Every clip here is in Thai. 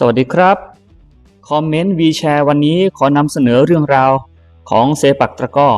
สวัสดีครับ คอมเมนต์วีแชร์วันนี้ขอนำเสนอเรื่องราวของเซปักตะก้อ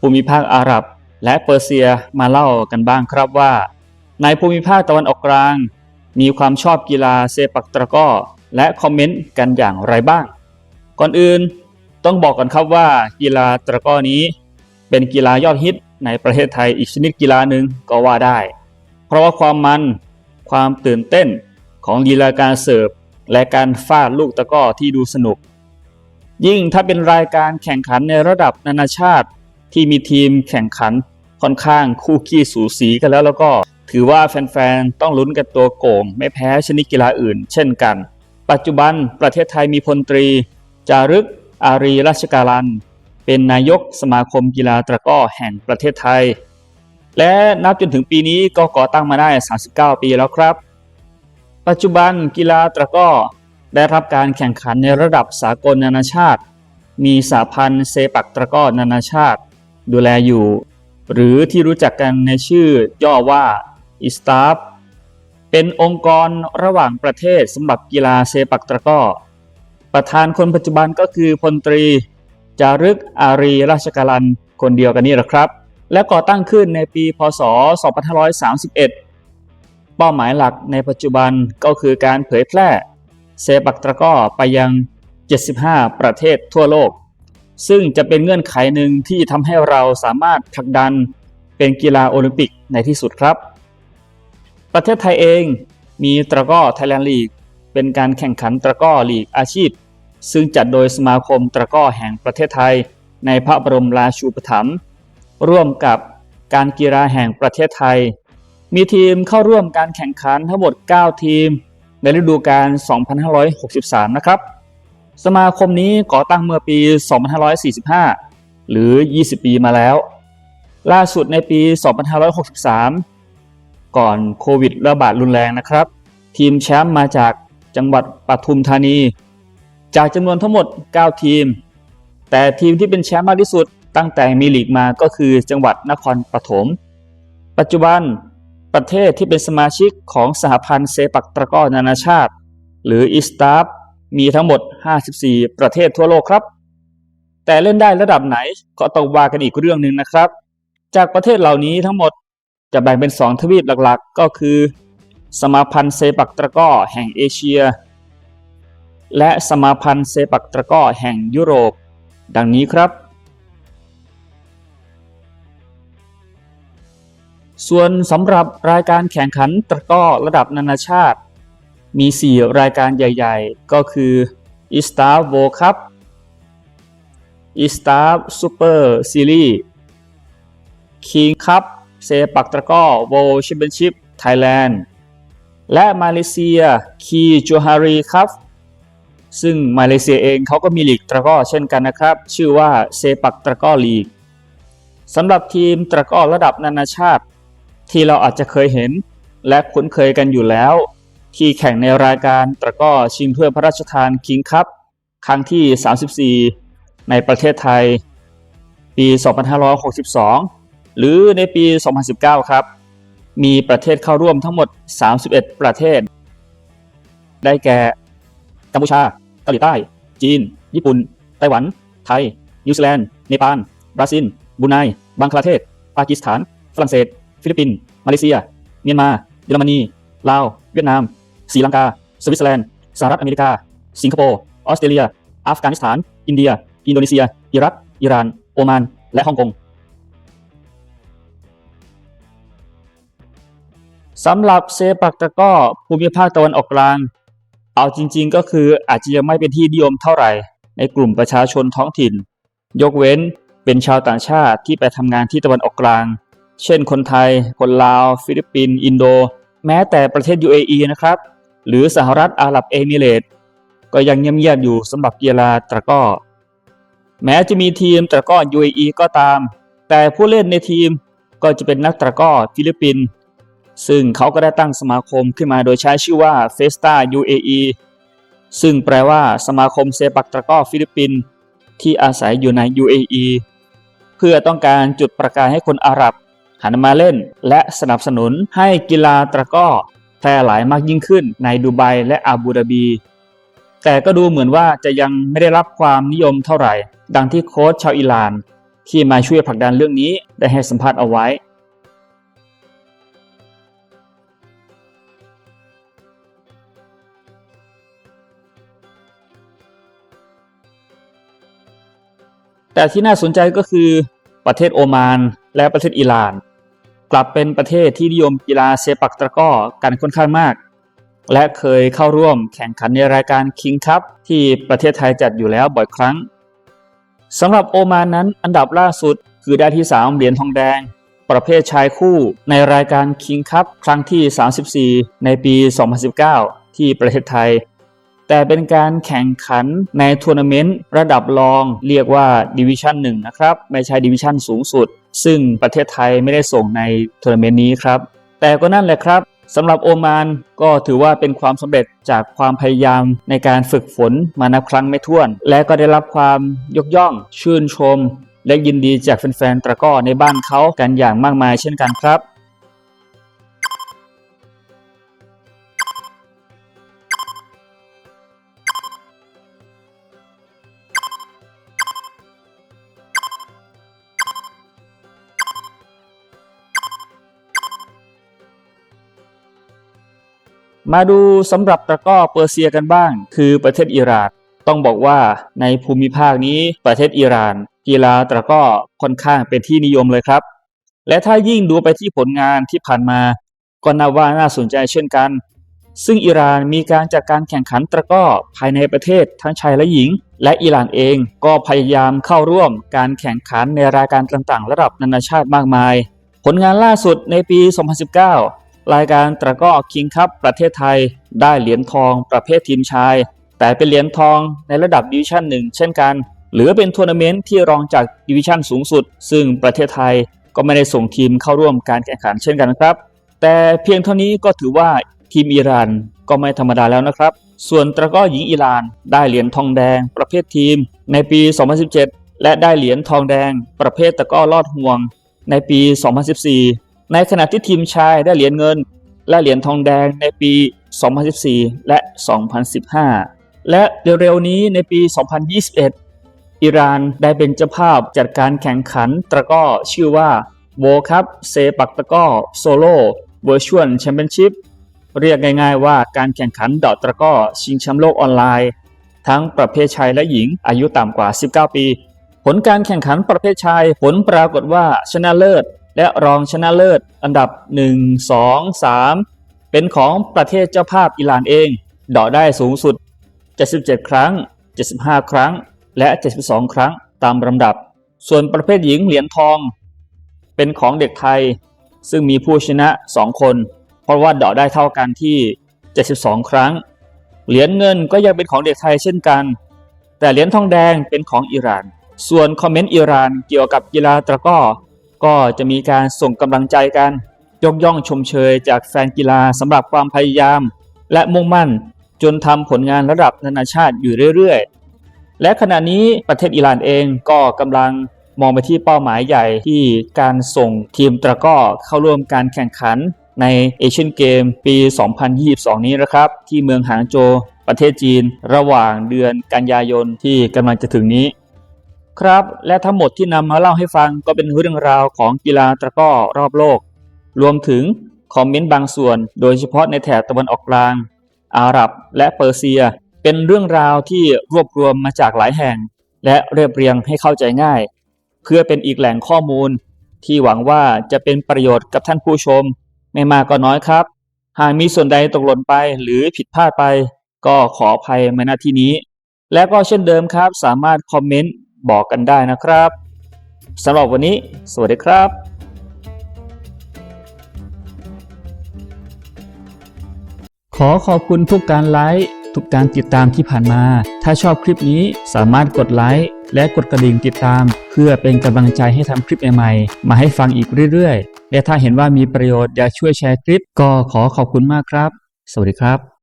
ภูมิภาคอาหรับ และเปอร์เซียมาเล่ากันบ้างครับว่า ในภูมิภาคตะวันออกกลาง มีความชอบกีฬาเซปักตะก้อและคอมเมนต์กันอย่างไรบ้าง ก่อนอื่นต้องบอกก่อนครับว่ากีฬาตะก้อนี้ เป็นกีฬายอดฮิตในประเทศไทยอีกชนิดกีฬาหนึ่งก็ว่าได้ เพราะว่าความมันความตื่นเต้นของลีลาการเสิร์ฟ และการฟาดลูกตะก้อที่ดูสนุก ยิ่งถ้าเป็นรายการแข่งขันในระดับนานาชาติ ที่มีทีมแข่งขันค่อนข้างคู่ขี้สูสีกันแล้วแล้วก็ ถือว่าแฟนๆ ต้องลุ้นกันตัวโก่ง ไม่แพ้ชนิดกีฬาอื่น เช่นกัน ปัจจุบันประเทศไทยมีพลตรี จารึก อารีราชการัน เป็นนายกสมาคมกีฬาตะก้อแห่งประเทศไทย และนับจนถึงปีนี้ก็ก่อตั้งมาได้ 39 ปีแล้วครับ ปัจจุบันกีฬาตะก้อ ได้รับการแข่งขันในระดับสากลนานาชาติ มีสาพันธ์เซปักตะก้อนานาชาติ ดูแลอยู่ หรือที่รู้จักกันในชื่อย่อว่าอิสตาฟเป็นองค์กรระหว่างประเทศสำหรับกีฬาเซปักตะก้อ ประธานคนปัจจุบันก็คือพลตรี จารึกอารีราชการันคนเดียวกันนี่แหละครับ และก่อตั้งขึ้นในปีพศ 2531 เป้าหมายหลักในปัจจุบันก็คือการเผยแพร่เซปักตะก้อไปยัง 75 ประเทศทั่วโลก ซึ่งจะเป็นเงื่อนไขหนึ่งที่ทำให้เราสามารถผลักดันเป็นกีฬาโอลิมปิกในที่สุดครับ ประเทศไทยเองมีตะก้อไทยแลนด์ลีกเป็นการแข่งขันตะก้อลีกอาชีพ ซึ่งจัดโดยสมาคมตะก้อแห่งประเทศไทย ในพระบรมราชูปถัมภ์ร่วมกับการกีฬาแห่งประเทศไทย มีทีมเข้าร่วมการแข่งขันทั้งหมด 9 ทีม ในฤดูกาล 2563 นะครับ สมาคมนี้ก่อตั้งเมื่อปี 2545 หรือ 20 ปีมาแล้ว ล่าสุดในปี 2563 ก่อนโควิดระบาดรุนแรงนะครับ ทีมแชมป์มาจากจังหวัดปทุมธานี จากจำนวนทั้งหมด 9 ทีม แต่ทีมที่เป็นแชมป์มากที่สุดตั้งแต่มีลีกมาก็คือจังหวัดนครปฐม ปัจจุบัน ประเทศที่เป็นสมาชิกของสหพันธ์เซปักตะก้อนานาชาติ หรืออิสตาฟมีทั้งหมด 54 ประเทศทั่วโลกครับ แต่เล่นได้ระดับไหนก็ต้องว่ากันอีกเรื่องหนึ่งนะครับ จากประเทศเหล่านี้ทั้งหมดจะแบ่งเป็น 2 ทวีปหลักๆ ก็คือ สมาพันธ์เซปักตะก้อแห่งเอเชีย และสมาพันธ์เซปักตะก้อแห่งยุโรป ดังนี้ครับ ส่วนสำหรับรายการแข่งขันตะก้อระดับนานาชาติ มี 4 รายการใหญ่ ๆ ก็คือ e s t a r World Cup e s t a r Super Series King Cup เซปักตะก้อ World Championship Thailand และมาเลเซียคีจูฮารีครับ ซึ่งมาเลเซียเองเขาก็มีลีกตะก้อเช่นกันนะครับ ชื่อว่าเซปักตะก้อลีกสำหรับทีมตะก้อระดับนานาชาติ ที่เราอาจจะเคยเห็น และคุ้นเคยกันอยู่แล้ว ที่แข่งในรายการตะก้อชิงถ้วยพระราชทานคิงคัพครั้งที่ 34 ในประเทศไทย ปี 2562 หรือในปี 2019 ครับ มีประเทศเข้าร่วมทั้งหมด 31 ประเทศ ได้แก่กัมพูชาเกาหลีใต้ จีน ญี่ปุ่น ไต้หวัน ไทย นิวซีแลนด์ เนปาล บราซิลบรูไน บังคลาเทศ ปากีสถาน ฝรั่งเศส ฟิลิปปินส์มาเลเซีย เมียนมา เยอรมนี ลาว เวียดนามศรีลังกา สวิตเซอร์แลนด์ สหรัฐอเมริกา สิงคโปร์ ออสเตรเลีย อัฟกานิสถาน อินเดีย อินโดนีเซีย อิรัก อิหร่าน โอมาน และฮ่องกงสำหรับเซปักตะก้อภูมิภาคตะวันออกกลาง เอาจริง ๆ ก็คืออาจจะยังไม่เป็นที่นิยมเท่าไหร่ ในกลุ่มประชาชนท้องถิ่น ยกเว้นเป็นชาวต่างชาติที่ไปทำงานที่ตะวันออกกลาง เช่นคนไทย คนลาว ฟิลิปปินส์อินโด แม้แต่ประเทศ UAE นะครับ หรือสหรัฐอาหรับเอมิเรตส์ก็ยังเงียบๆอยู่สำหรับกีฬาตะก้อ แม้จะมีทีมตะก้อ UAE ก็ตาม แต่ผู้เล่นในทีมก็จะเป็นนักตะก้อฟิลิปปินส์ซึ่งเขาก็ได้ตั้งสมาคมขึ้นมาโดยใช้ชื่อว่า Festa UAE ซึ่งแปลว่าสมาคมเซปักตะก้อฟิลิปปินส์ที่อาศัยอยู่ใน UAE เพื่อต้องการจุดประกายให้คนอาหรับ หันมาเล่น และสนับสนุนให้กีฬาตะก้อแพร่หลายมากยิ่งขึ้นในดูไบและอาบูดาบี แต่ก็ดูเหมือนว่าจะยังไม่ได้รับความนิยมเท่าไหร่ ดังที่โค้ชชาวอิหร่าน ที่มาช่วยผลักดันเรื่องนี้ได้ให้สัมภาษณ์เอาไว้แต่ที่น่าสนใจก็คือประเทศโอมานและประเทศอิหร่าน กลับเป็นประเทศที่นิยมกีฬาเซปักตะก้อกันค่อนข้างมาก และเคยเข้าร่วมแข่งขันในรายการคิงคัพที่ประเทศไทยจัดอยู่แล้วบ่อยครั้งสำหรับโอมานนั้นอันดับล่าสุดคือได้ที่ 3 เหรียญทองแดง ประเภทชายคู่ในรายการคิงคัพครั้งที่ 34 ในปี 2019 ที่ประเทศไทย แต่เป็นการแข่งขันในทัวร์นาเมนต์ระดับรอง เรียกว่าดิวิชั่น1นะครับ ไม่ใช่ดิวิชั่นสูงสุด ซึ่งประเทศไทยไม่ได้ส่งในทัวร์นาเมนต์นี้ครับ แต่ก็นั่นแหละครับสำหรับโอมานก็ถือว่าเป็นความสำเร็จจากความพยายามในการฝึกฝนมานับครั้งไม่ถ้วน และก็ได้รับความยกย่อง ชื่นชม และยินดีจากแฟนๆตะก้อในบ้านเขากันอย่างมากมายเช่นกันครับ มาดูสำหรับตะก้อเปอร์เซียกันบ้าง คือประเทศอิหร่านต้องบอกว่าในภูมิภาคนี้ประเทศอิหร่าน กีฬาตะก้อค่อนข้างเป็นที่นิยมเลยครับ และถ้ายิ่งดูไปที่ผลงานที่ผ่านมา ก็นับว่าน่าสนใจเช่นกัน ซึ่งอิหร่านมีการจัดการแข่งขันตะก้อภายในประเทศทั้งชายและหญิง และอิหร่านเองก็พยายามเข้าร่วมการแข่งขันในรายการต่างๆ ระดับนานาชาติมากมาย ผลงานล่าสุดในปี 2019 รายการตะก้อคิงคัพประเทศไทยได้เหรียญทองประเภททีมชาย แต่เป็นเหรียญทองในระดับดิวิชั่นหนึ่งเช่นกัน หรือเป็นทัวร์นาเมนต์ที่รองจากดิวิชั่นสูงสุด ซึ่งประเทศไทยก็ไม่ได้ส่งทีมเข้าร่วมการแข่งขันเช่นกันครับ แต่เพียงเท่านี้ก็ถือว่าทีมอิหร่านก็ไม่ธรรมดาแล้วนะครับ ส่วนตะก้อหญิงอิหร่านได้เหรียญทองแดงประเภททีม ในปี 2017 และได้เหรียญทองแดง ประเภทตะก้อลอดห่วง ในปี 2014 ในขณะที่ทีมชายได้เหรียญเงิน และเหรียญทองแดงในปี 2014 และ 2015 และเร็วๆนี้ในปี 2021 อิหร่านได้เป็นเจ้าภาพจัดการแข่งขันตะก้อชื่อว่าโวคัพเซปักตะก้อโซโล่เวอร์ชวลแชมเปี้ยนชิพเรียกง่ายๆว่าการแข่งขันเดาะตะก้อชิงแชมป์โลกออนไลน์ ทั้งประเภทชายและหญิงอายุต่ำกว่า 19 ปี ผลการแข่งขันประเภทชายผลปรากฏว่าชนะเลิศ และรองชนะเลิศอันดับ 1 2 3 เป็นของประเทศเจ้าภาพอิหร่านเองเดาะได้สูงสุด 77 ครั้ง 75 ครั้ง และ 72 ครั้งตามลำดับ ส่วนประเภทหญิงเหรียญทอง เป็นของเด็กไทย ซึ่งมีผู้ชนะ 2 คน เพราะว่าเดาะได้เท่ากันที่ 72 ครั้ง เหรียญเงินก็ยังเป็นของเด็กไทยเช่นกัน แต่เหรียญทองแดงเป็นของอิหร่าน ส่วนคอมเมนต์อิหร่านเกี่ยวกับกีฬาตะก้อ ก็จะมีการส่งกำลังใจกันยกย่องชมเชยจากแฟนกีฬาสำหรับความพยายาม และมุ่งมั่นจนทำผลงานระดับนานาชาติอยู่เรื่อยๆ และขณะนี้ประเทศอิหร่านเองก็กำลังมองไปที่เป้าหมายใหญ่ที่การส่งทีมตะก้อเข้าร่วมการแข่งขันในเอเชียนเกมปี 2022 นี้นะครับ ที่เมืองหางโจวประเทศจีน ระหว่างเดือนกันยายนที่กำลังจะถึงนี้ ครับและทั้งหมดที่นำมาเล่าให้ฟังก็เป็นเรื่องราวของกีฬาตะก้อรอบโลก รวมถึงคอมเมนต์บางส่วน โดยเฉพาะในแถบตะวันออกกลาง อาหรับและเปอร์เซีย เป็นเรื่องราวที่รวบรวมมาจากหลายแห่ง และเรียบเรียงให้เข้าใจง่าย เพื่อเป็นอีกแหล่งข้อมูล ที่หวังว่าจะเป็นประโยชน์กับท่านผู้ชม ไม่มากก็น้อยครับ หากมีส่วนใดตกหล่นไปหรือผิดพลาดไป ก็ขออภัยมาณที่นี้ และก็เช่นเดิมครับสามารถคอมเมนต์ บอกกันได้นะครับสำหรับวันนี้ สวัสดีครับขอขอบคุณทุกการไลค์ทุกการติดตามที่ผ่านมา ถ้าชอบคลิปนี้สามารถกดไลค์และกดกระดิ่งติดตาม เพื่อเป็นกำลังใจให้ทำคลิปใหม่ๆ มาให้ฟังอีกเรื่อยๆ และถ้าเห็นว่ามีประโยชน์อยากช่วยแชร์คลิป ก็ขอขอบคุณมากครับ สวัสดีครับ